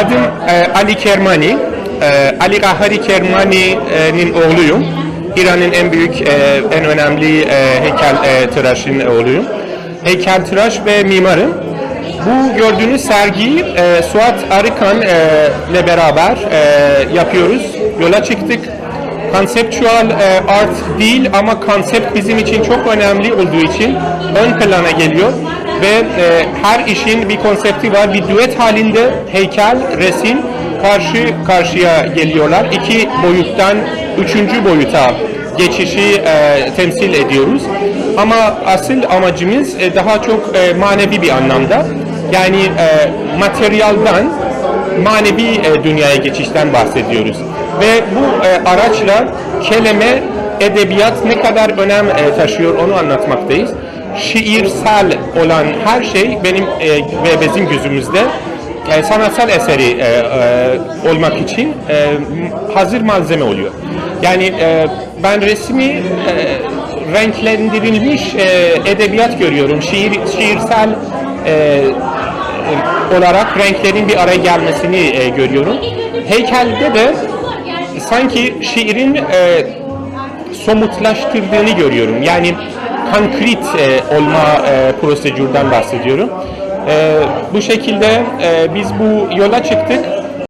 Adım e, Ali Kermani. E, Ali Rahari Kermani'nin oğluyum. İran'ın en büyük, e, en önemli e, heykel e, tıraşın oğluyum. Heykel tıraş ve mimarım. Bu gördüğünüz sergiyi e, Suat Arıkan e, ile beraber e, yapıyoruz. Yola çıktık. Konseptüel e, art değil ama konsept bizim için çok önemli olduğu için ön plana geliyor ve e, her işin bir konsepti var. Bir düet halinde heykel, resim karşı karşıya geliyorlar. İki boyuttan üçüncü boyuta geçişi e, temsil ediyoruz. Ama asıl amacımız e, daha çok e, manevi bir anlamda. Yani e, materyaldan manevi e, dünyaya geçişten bahsediyoruz. Ve bu e, araçla kelime, edebiyat ne kadar önem e, taşıyor onu anlatmaktayız. Şiirsel olan her şey benim e, ve bizim gözümüzde e, sanatsal eseri e, e, olmak için e, hazır malzeme oluyor. Yani e, ben resmi e, renklendirilmiş e, edebiyat görüyorum. Şiir, şiirsel e, olarak renklerin bir araya gelmesini e, görüyorum. Heykelde de sanki şiirin e, somutlaştırdığını görüyorum. Yani konkret e, olma e, prosedürden bahsediyorum. E, bu şekilde e, biz bu yola çıktık